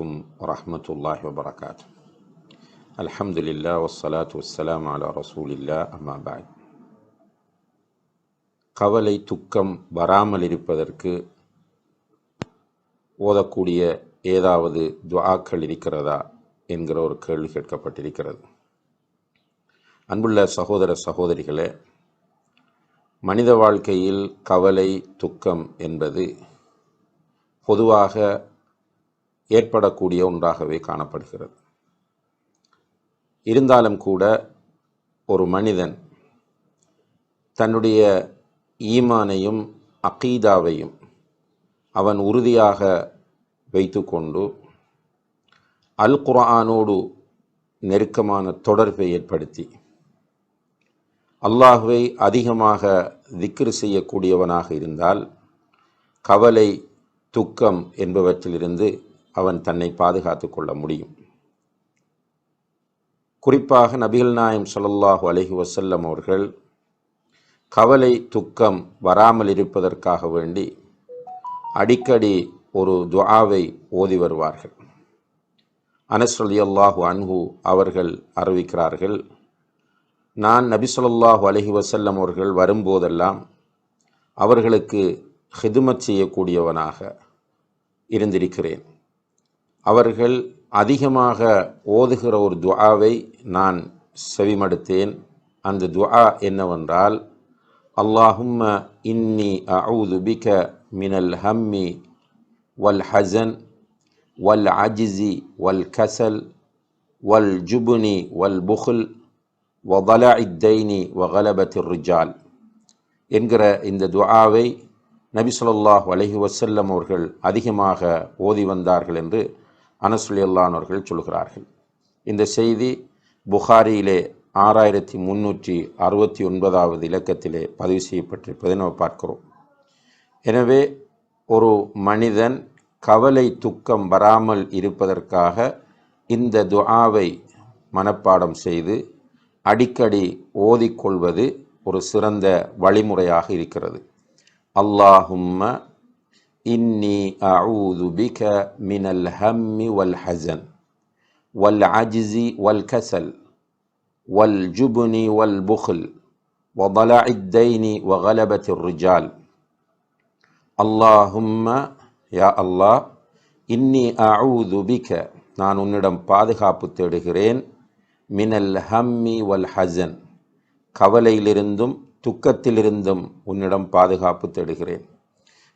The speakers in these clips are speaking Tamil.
عليكم ورحمة الله وبركاته الحمد لله والصلاة والسلام على رسول الله أما بعد கவலை துக்கம் வராமல் இருப்பதற்கு ஓதக்கூடிய ஏதாவது துஆக்கள் இருக்கிறதா என்கிற ஒரு கேள்வி கேட்கப்பட்டிருக்கிறது அன்புள்ள சகோதர சகோதரிகளே மனித வாழ்க்கையில் கவலை துக்கம் என்பது பொதுவாக ஏற்படக்கூடிய ஒன்றாகவே காணப்படுகிறது. இருந்தாலும் கூட ஒரு மனிதன் தன்னுடைய ஈமானையும் அகீதாவையும் அவன் உறுதியாக வைத்துக்கொண்டு அல் குர்ஆனோடு நெருக்கமான தொடர்பை ஏற்படுத்தி அல்லாஹுவை அதிகமாக திக்ரு செய்யக்கூடியவனாக இருந்தால் கவலை துக்கம் என்பவற்றிலிருந்து அவன் தன்னை பாதுகாத்து கொள்ள முடியும். குறிப்பாக நபிகள் நாயம் சொல்லல்லாஹு அலஹி வசல்லம் அவர்கள் கவலை துக்கம் வராமல் இருப்பதற்காக வேண்டி அடிக்கடி ஒரு துவாவை ஓதி வருவார்கள். அனஸ் அல்லாஹு அன்ஹு அவர்கள் அறிவிக்கிறார்கள் நான் நபி சொல்லாஹு அலஹி வசல்லம் அவர்கள் வரும்போதெல்லாம் அவர்களுக்கு ஹிதுமத் செய்யக்கூடியவனாக இருந்திருக்கிறேன். அவர்கள் அதிகமாக ஓதுகிற ஒரு துஆவை நான் செவிமடுத்தேன். அந்த துஆ என்னவென்றால் அல்லாஹும்ம இன்னி அவுது பிக மினல் ஹம்மி வல் ஹசன் வல் அஜிசி வல் கசல் வல் ஜுபுனி வல் புகுல் வதலா இத்தைனி வகலபத்திர் ரிஜால். என்கிற இந்த துஆவை நபி சொல்லாஹ் அலஹி வசல்லம் அவர்கள் அதிகமாக ஓதி வந்தார்கள் என்று அனசுலியல்லானவர்கள் சொல்கிறார்கள் இந்த செய்தி புகாரியிலே ஆறாயிரத்தி முன்னூற்றி அறுபத்தி ஒன்பதாவது இலக்கத்திலே பதிவு செய்யப்பட்டிருப்பதை நம்ம பார்க்கிறோம். எனவே ஒரு மனிதன் கவலை துக்கம் வராமல் இருப்பதற்காக இந்த துஆவை மனப்பாடம் செய்து அடிக்கடி ஓதிக்கொள்வது ஒரு சிறந்த வழிமுறையாக இருக்கிறது. அல்லாஹும்ம இன்னி அஊது பிக மினல் ஹம்மி வல் ஹசன் வல் அஜிசி வல் கசல் வல் ஜுபுனி வல் புகுல் وضلع الدين وغلبة الرجال اللهم யா அல்லாஹ் இன்னி அஊது பிக நான் உன்னிடம் பாதுகாப்பு தேடுகிறேன் மினல் ஹம்மி வல் ஹசன் கவலையிலிருந்தும் துக்கத்திலிருந்தும் உன்னிடம் பாதுகாப்பு தேடுகிறேன்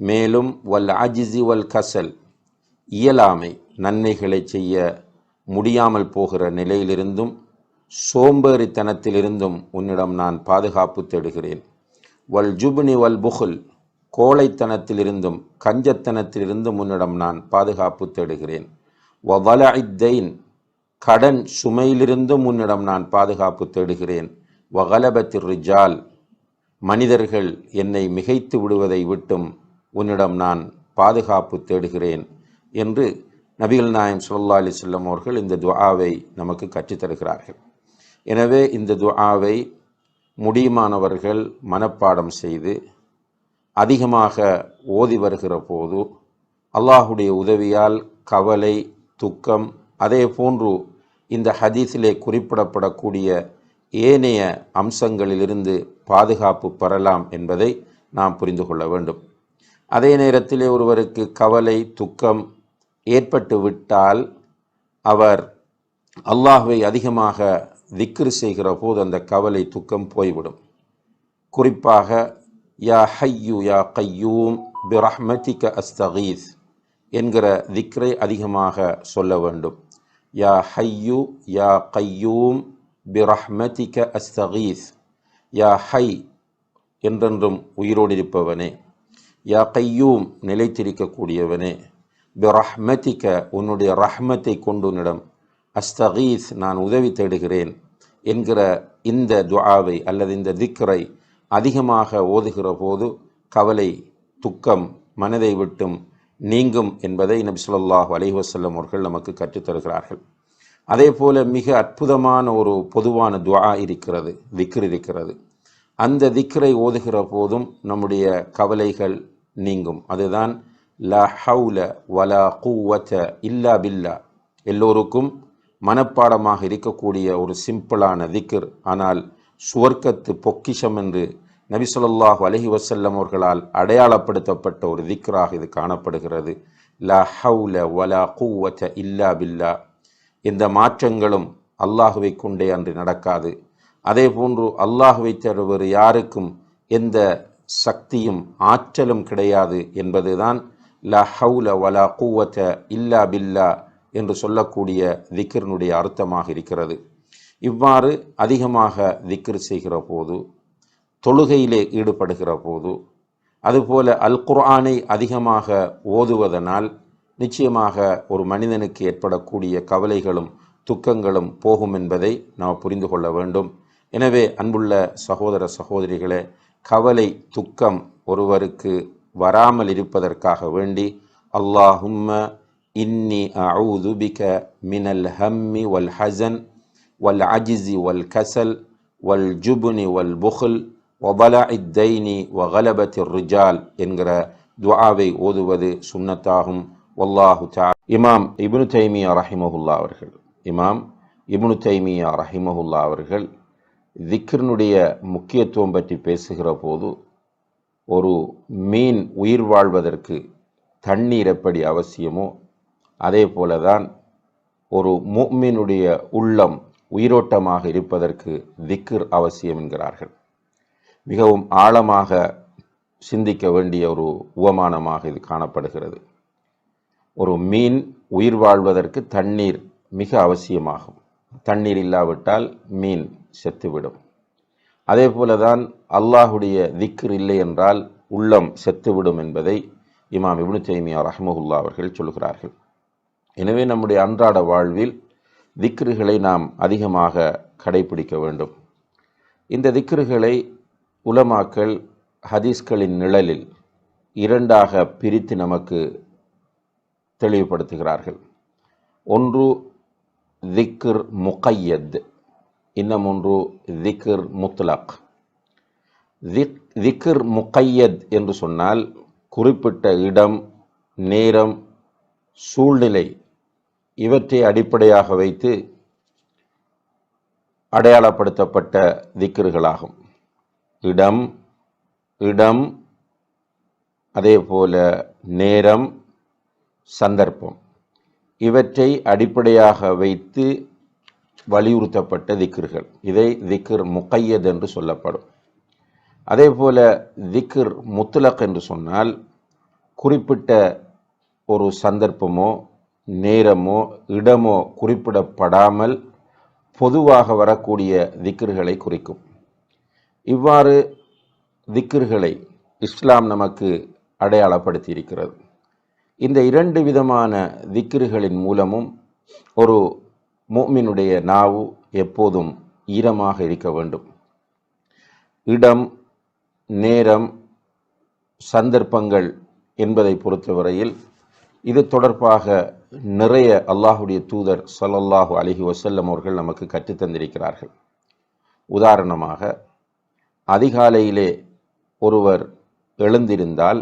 மேலும் வல் அஜிசி வல் கசல் இயலாமை நன்மைகளை செய்ய முடியாமல் போகிற நிலையிலிருந்தும் சோம்பேறித்தனத்திலிருந்தும் உன்னிடம் நான் பாதுகாப்பு தேடுகிறேன். வல் ஜுப்னி வல் புகுல் கோழைத்தனத்திலிருந்தும் கஞ்சத்தனத்திலிருந்தும் உன்னிடம் நான் பாதுகாப்பு தேடுகிறேன். வவல இத்தைன் கடன் சுமையிலிருந்தும் உன்னிடம் நான் பாதுகாப்பு தேடுகிறேன். வகலபத்திர் ரிஜால் மனிதர்கள் என்னை மிகைத்து விடுவதை விட்டும் உன்னிடம் நான் பாதுகாப்பு தேடுகிறேன் என்று நபிகள் நாயம் சுல்லா அலி சொல்லம் அவர்கள் இந்த துஆவை நமக்கு கற்றுத்தருகிறார்கள் எனவே இந்த துஆவை முடியுமானவர்கள் மனப்பாடம் செய்து அதிகமாக ஓதி வருகிற போது அல்லாஹுடைய உதவியால் கவலை துக்கம் அதே போன்று இந்த ஹதீஸிலே குறிப்பிடப்படக்கூடிய ஏனைய அம்சங்களிலிருந்து பாதுகாப்பு பெறலாம் என்பதை நாம் புரிந்து கொள்ள வேண்டும். அதே நேரத்திலே ஒருவருக்கு கவலை துக்கம் ஏற்பட்டு விட்டால் அவர் அல்லாஹுவை அதிகமாக திக்ரு செய்கிற போது அந்த கவலை துக்கம் போய்விடும். குறிப்பாக யா ஹையு யா கையூம் பிரஹ்மதிக அஸ்தகீஸ் என்கிற திக்ரை அதிகமாக சொல்ல வேண்டும். யா ஹையு யா கையூம் பிரஹ்மதிக அஸ்தகீஸ் யா ஹை என்றென்றும் உயிரோடு இருப்பவனே யா கையூம் நிலைத்திருக்கக்கூடியவனே. பிரஹ்மதிக உன்னுடைய ரஹ்மத்தை கொண்டு உன்னிடம். அஸ்தகீஸ் நான் உதவி தேடுகிறேன் என்கிற இந்த துஆவை அல்லது இந்த திக்ரை அதிகமாக ஓதுகிற போது கவலை துக்கம் மனதை விட்டும் நீங்கும் என்பதை நபி சொல்லாஹ் அலிஹசல்லம் அவர்கள் நமக்கு கற்றுத்தருகிறார்கள் அதே போல மிக அற்புதமான ஒரு பொதுவான துவா இருக்கிறது திக்ர் இருக்கிறது. அந்த திக்ரை ஓதுகிற போதும் நம்முடைய கவலைகள் நீங்கும். அதுதான் லா ஹவுல வலா கூவத்த இல்லா பில்லா. எல்லோருக்கும் மனப்பாடமாக இருக்கக்கூடிய ஒரு சிம்பிளான திக்ர். ஆனால் சுவர்க்கத்து பொக்கிஷம் என்று நபிசல்லாஹ் அலஹி வசல்லம் அவர்களால் அடையாளப்படுத்தப்பட்ட ஒரு திக்ராக இது காணப்படுகிறது. லா ஹவுல வலா கூவத்த இல்லா பில்லா. இந்த மாற்றங்களும் அல்லாஹுவை கொண்டே அன்று நடக்காது. அதே போன்று அல்லாஹுவை தருவர் யாருக்கும் எந்த சக்தியும் ஆற்றலும் கிடையாது என்பதுதான் ல ஹவுல வலா கூவத்த இல்லா பில்லா என்று சொல்லக்கூடிய திக்ரினுடைய அர்த்தமாக இருக்கிறது. இவ்வாறு அதிகமாக திக்ர் செய்கிற போது தொழுகையிலே ஈடுபடுகிற போது அதுபோல அல் குர்ஆனை அதிகமாக ஓதுவதனால் நிச்சயமாக ஒரு மனிதனுக்கு ஏற்படக்கூடிய கவலைகளும் துக்கங்களும் போகும் என்பதை நாம் புரிந்து கொள்ள வேண்டும். எனவே அன்புள்ள சகோதர சகோதரிகளே கவலை துக்கம் ஒருவருக்கு வராமல் இருப்பதற்காக வேண்டி அல்லாஹும்ம இன்னி அவுதுபிக மினல் ஹம்மி வல் ஹசன் வல் அஜிசி வல் கசல் வல் ஜுபுனி வல் புஹுல் ஒபலா இத்தைனி வகலபத் ரிஜால் என்கிற துவாவை ஓதுவது சுன்னத்தாகும். வல்லாஹு தா இமாம் இப்னு தைமியா ரஹிமஹுல்லா அவர்கள். இமாம் இப்னு தைமியா ரஹிமஹுல்லா அவர்கள் திக்ரினுடைய முக்கியத்துவம் பற்றி பேசுகிற போது ஒரு மீன் உயிர் வாழ்வதற்கு தண்ணீர் எப்படி அவசியமோ அதே போல தான் ஒரு மீனுடைய உள்ளம் உயிரோட்டமாக இருப்பதற்கு திக்ர் அவசியம் என்கிறார்கள். மிகவும் ஆழமாக சிந்திக்க வேண்டிய ஒரு உவமானமாக இது காணப்படுகிறது. ஒரு மீன் உயிர் வாழ்வதற்கு தண்ணீர் மிக அவசியமாகும். தண்ணீர் இல்லாவிட்டால் மீன் செத்துவிடும். அதே போலதான் அல்லாஹுடைய திக்ர் இல்லை என்றால் உள்ளம் செத்துவிடும் என்பதை இமாம் இப்னு தைமியா ரஹமகுல்லா அவர்கள் சொல்கிறார்கள். எனவே நம்முடைய அன்றாட வாழ்வில் திக்ருகளை நாம் அதிகமாக கடைபிடிக்க வேண்டும். இந்த திக்ருகளை உலமாக்கள் ஹதீஸ்களின் நிழலில் இரண்டாக பிரித்து நமக்கு தெளிவுபடுத்துகிறார்கள். ஒன்று திக்ர் முகையத். இன்னும் ஒன்று திக்ர் முத்லக். திக் திக்ர் முகையத் என்று சொன்னால் குறிப்பிட்ட இடம் நேரம் சூழ்நிலை இவற்றை அடிப்படையாக வைத்து அடையாளப்படுத்தப்பட்ட திக்ருகளாகும். இடம் இடம் அதே போல நேரம் சந்தர்ப்பம். இவற்றை அடிப்படையாக வைத்து வலியுறுத்தப்பட்ட திக்ர்கள். இதை திக்ர் முக்கையத் என்று சொல்லப்படும். அதே போல திக்ர் முத்துலக் என்று சொன்னால் குறிப்பிட்ட ஒரு சந்தர்ப்பமோ நேரமோ இடமோ குறிப்பிடப்படாமல் பொதுவாக வரக்கூடிய திக்ர்களை குறிக்கும். இவ்வாறு திக்ர்களை இஸ்லாம் நமக்கு அடையாளப்படுத்தி இருக்கிறது இந்த இரண்டு விதமான திக்ர்களின் மூலமும் ஒரு மூமினுடைய நாவு எப்போதும் ஈரமாக இருக்க வேண்டும். இடம் நேரம் சந்தர்ப்பங்கள் என்பதை பொறுத்தவரையில் இது தொடர்பாக நிறைய அல்லாஹுடைய தூதர் சல்லல்லாஹு அலிஹி வசல்லம் அவர்கள் நமக்கு கற்றுத்தந்திருக்கிறார்கள் உதாரணமாக அதிகாலையிலே ஒருவர் எழுந்திருந்தால்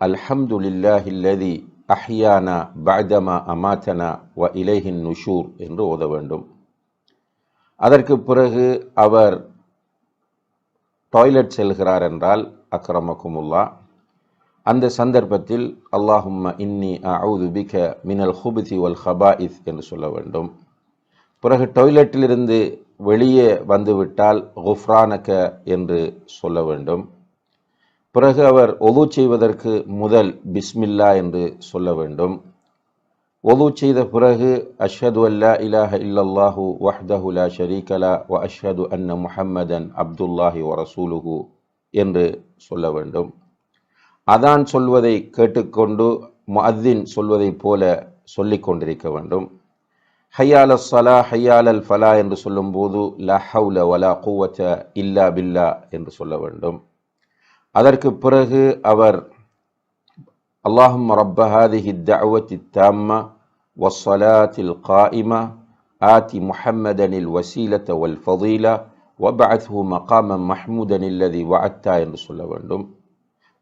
அல்ஹம்துலில்லாஹில்லதி அஹ்யானா பஅதமா அமாத்தனா வ இலைஹின் நுஷூர் என்று ஓத வேண்டும். அதற்கு பிறகு அவர் டாய்லெட் செல்கிறார் என்றால் அக்ரமக்குமுல்லா அந்த சந்தர்ப்பத்தில் அல்லாஹும்ம இன்னி அவுது பிக மினல் ஹுபிதி வல் ஹபாஇஸ் என்று சொல்ல வேண்டும். பிறகு டாய்லெட்டிலிருந்து வெளியே வந்துவிட்டால் குஃப்ரானக என்று சொல்ல வேண்டும். பிறகு அவர் ஒது செய்வதற்கு முதல் பிஸ்மில்லா என்று சொல்ல வேண்டும். ஒது செய்த பிறகு அஷ்ஹது அல்லா இலாஹ இல்லல்லாஹு வஹ்தஹு லா ஷரீகலா வ அஷ்ஹது அன்ன முஹம்மதன் அப்துல்லாஹி வ ரசூலுஹு என்று சொல்ல வேண்டும். அதான் சொல்வதை கேட்டுக்கொண்டு முஅத்தின் சொல்வதைப் போல சொல்லிக் கொண்டிருக்க வேண்டும். ஹையால் சலா ஹையால் அல் ஃபலா என்று சொல்லும்போது லா ஹவுல வலா குவத்த இல்லா பில்லா என்று சொல்ல வேண்டும். அதற்கு பிறகு அவர் அல்லாஹும் ரப்ப ஹாதிஹி தஅவத்தி தாம்ம வஸ்ஸலாத்தில் காயிமா ஆதி முஹம்மதனில் வசீலத்த வல் ஃபதீலா வபஅத்ஹு மகாம மஹ்மூதன் இல்லதி வஅத்தா என்று சொல்ல வேண்டும்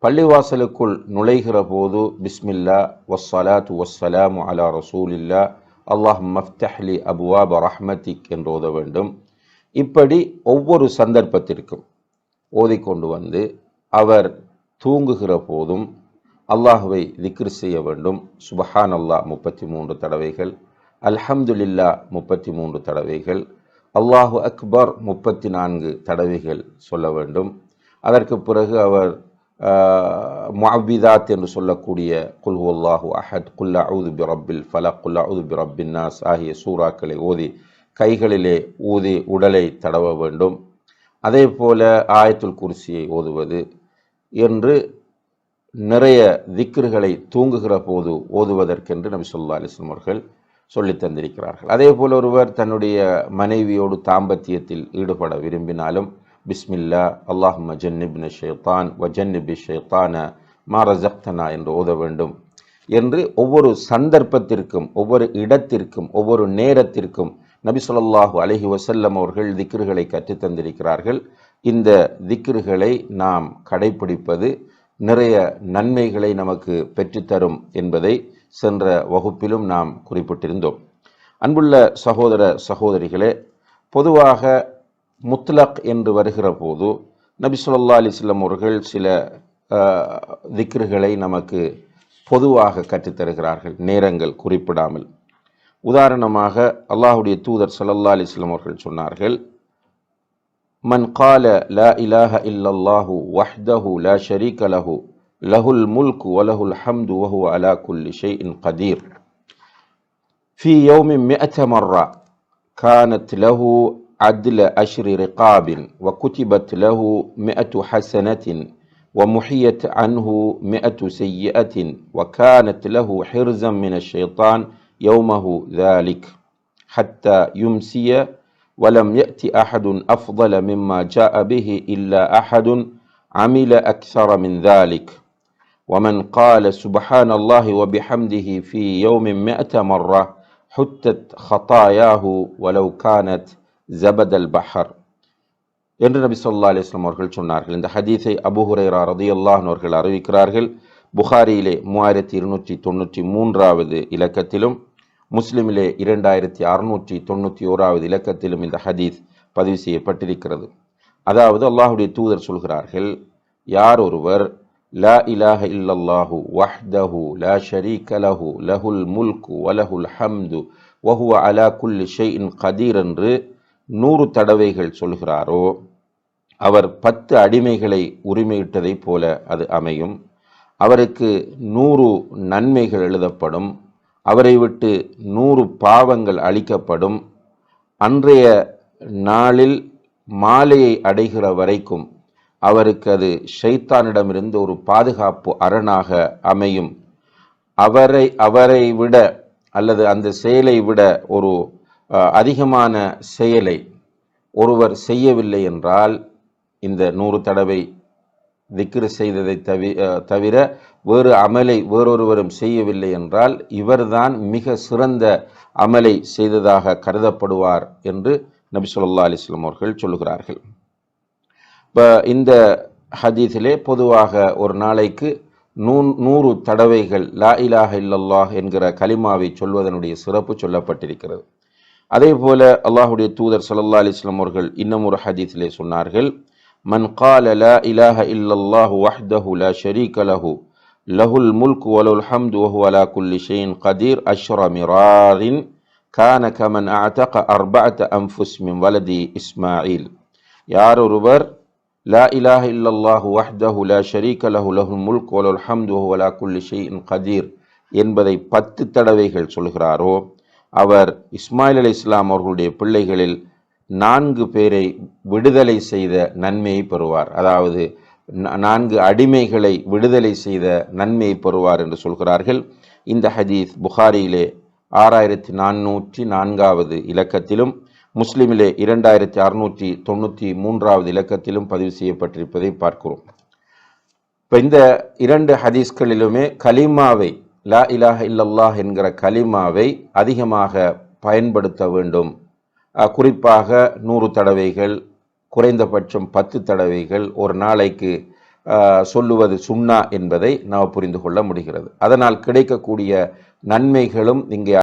பள்ளிவாசலுக்குள் நுழைகிற போது பிஸ்மில்லா வஸ்ஸலாத்து வஸ்ஸலாமு அலா ரசூலில்லா அல்லாஹ் மஃப்தஹ்லி அபுவாப ரஹ்மத்திக் என்று ஓத வேண்டும் இப்படி ஒவ்வொரு சந்தர்ப்பத்திற்கும் ஓதிக்கொண்டு வந்து அவர் தூங்குகிற போதும் அல்லாஹுவை திக்ரு செய்ய வேண்டும். சுபஹான் அல்லா முப்பத்தி மூன்று தடவைகள். அல்ஹம்துலில்லா முப்பத்தி மூன்று தடவைகள். அல்லாஹு அக்பர் முப்பத்தி நான்கு தடவைகள் சொல்ல வேண்டும். அதற்கு பிறகு அவர் முஅவிதாத் என்று சொல்லக்கூடிய குல் அல்லாஹு அஹத் குல்லா அவுது பிரபில் ஃபலா குல்லா அவுது பி நாஸ் ஆகிய சூறாக்களை ஓதி கைகளிலே ஊதி உடலை தடவ வேண்டும். அதே போல ஆயத்துல் குர்சியை ஓதுவது என்று நிறைய திக்ருகளை தூங்குகிற போது ஓதுவதற்கென்று நபி சொல்லா அலிஸ்லம் அவர்கள் சொல்லித் தந்திருக்கிறார்கள். அதே போல் ஒருவர் தன்னுடைய மனைவியோடு தாம்பத்தியத்தில் ஈடுபட விரும்பினாலும் பிஸ்மில்லா அல்லாஹும்ம ஜன்னிபின் ஷேத்தான் வ ஜன்னிபி ஷேத்தான மாரஜக்தனா என்று ஓத வேண்டும் என்று ஒவ்வொரு சந்தர்ப்பத்திற்கும் ஒவ்வொரு இடத்திற்கும் ஒவ்வொரு நேரத்திற்கும் நபி சொல்லாஹு அலஹி வசல்லம் அவர்கள் திக்ருகளை கற்றுத்தந்திருக்கிறார்கள் இந்த திக்ருகளை நாம் கடைபிடிப்பது நிறைய நன்மைகளை நமக்கு பெற்றுத்தரும் என்பதை சென்ற வகுப்பிலும் நாம் குறிப்பிட்டிருந்தோம். அன்புள்ள சகோதர சகோதரிகளே பொதுவாக முத்லக் என்று வருகிற போது நபி சொல்லா அலிஸ்லம் அவர்கள் சில திக்ருகளை நமக்கு பொதுவாக கற்றுத்தருகிறார்கள் நேரங்கள் குறிப்பிடாமல். உதாரணமாக அல்லாஹுடைய தூதர் சல்லல்லா அலிஸ்லம் அவர்கள் சொன்னார்கள் من قال لا إله إلا الله وحده لا شريك له له الملك وله الحمد وهو على كل شيء قدير. في يوم مئة مرة كانت له عدل أشر رقاب وكتبت له مئة حسنة ومحيت عنه مئة سيئة وكانت له حرزا من الشيطان يومه ذلك حتى يمسي ولم يأت أحد أفضل مما جاء به إلا أحد عمل أكثر من ذلك ومن قال سبحان الله وبحمده في يوم مئة مرة حتت خطاياه ولو كانت زبد البحر என்று நபி சொல்லா அலிஸ்லாம் அவர்கள் சொன்னார்கள் இந்த ஹதீஸை அபுஹுரேரா ரதியல்லாஹன் அவர்கள் அறிவிக்கிறார்கள் புகாரியிலே மூவாயிரத்தி இருநூற்றி தொண்ணூற்றி மூன்றாவது இலக்கத்திலும் முஸ்லிமிலே இரண்டாயிரத்தி அறுநூற்றி தொண்ணூற்றி ஓராவது இலக்கத்திலும் இந்த ஹதீஸ் பதிவு செய்யப்பட்டிருக்கிறது. அதாவது அல்லாஹுடைய தூதர் சொல்கிறார்கள் யார் ஒருவர் லா இலாஹ இல்லல்லாஹு வஹ்தஹு லா ஷரீக லஹு லஹுல் முல்கு வலஹுல் ஹம்து வஹுவ அலா குல்லி ஷெயின் கதீர் என்று நூறு தடவைகள் சொல்கிறாரோ அவர் பத்து அடிமைகளை உரிமையிட்டதைப் போல அது அமையும். அவருக்கு நூறு நன்மைகள் எழுதப்படும். அவரை விட்டு நூறு பாவங்கள் அளிக்கப்படும் அன்றைய நாளில் மாலையை அடைகிற வரைக்கும் அவருக்கு அது ஷைத்தானிடமிருந்து ஒரு பாதுகாப்பு அரணாக அமையும். அவரை அவரை விட அல்லது அந்த செயலை விட ஒரு அதிகமான செயலை ஒருவர் செய்யவில்லை என்றால் இந்த நூறு தடவை திக்ரு செய்ததை தவி தவிர வேறு அமலை வேறொருவரும் செய்யவில்லை என்றால் இவர்தான் மிக சிறந்த அமலை செய்ததாக கருதப்படுவார் என்று நபி சொல்லா அலிஸ்லாம் அவர்கள் சொல்லுகிறார்கள். இப்போ இந்த ஹதீஸிலே பொதுவாக ஒரு நாளைக்கு நூ நூறு தடவைகள் லா இலாஹ இல்லல்லாஹ் என்கிற கலிமாவை சொல்வதனுடைய சிறப்பு சொல்லப்பட்டிருக்கிறது. அதே போல அல்லாஹுடைய தூதர் சல்லா அலிஸ்லாம் அவர்கள் இன்னும் ஒரு ஹதீஸிலே சொன்னார்கள் மன் கால லா இலாஹ இல்லல்லாஹ் வஹ்தஹு லா ஷரீக லஹு லஹுல் முல்க் வலுல் ஹம்து வஹு அலா குல்லி ஷெயின் கதீர் அஷ்ர மிராரின் கான கமன் அஅதக அர்பஅத அம்ஃபுஸ் மின் வலதி இஸ்மாயில். யார் ஒருவர் லா இலாஹ இல்லல்லாஹு வஹ்தஹு லா ஷரீக லஹு லஹுல் முல்க் வலுல் ஹம்து வஹு அலா குல்லி ஷைன் கதீர் என்பதை பத்து தடவைகள் சொல்கிறாரோ? அவர் இஸ்மாயில் அலி இஸ்லாம் அவர்களுடைய பிள்ளைகளில் நான்கு பேரை விடுதலை செய்த நன்மையை பெறுவார். அதாவது நான்கு அடிமைகளை விடுதலை செய்த நன்மையை பெறுவார் என்று சொல்கிறார்கள். இந்த ஹதீஸ் புகாரியிலே ஆறாயிரத்தி நானூற்றி நான்காவது இலக்கத்திலும் முஸ்லிமிலே இரண்டாயிரத்தி அறுநூற்றி தொண்ணூற்றி மூன்றாவது இலக்கத்திலும் பதிவு செய்யப்பட்டிருப்பதை பார்க்கிறோம். இப்போ இந்த இரண்டு ஹதீஸ்களிலுமே கலிமாவை லா இலாஹ இல்லல்லாஹ் என்கிற கலிமாவை அதிகமாக பயன்படுத்த வேண்டும். குறிப்பாக நூறு தடவைகள் குறைந்தபட்சம் பத்து தடவைகள் ஒரு நாளைக்கு சொல்லுவது சுண்ணா என்பதை நாம் புரிந்து கொள்ள முடிகிறது. அதனால் கிடைக்கக்கூடிய நன்மைகளும் இங்கே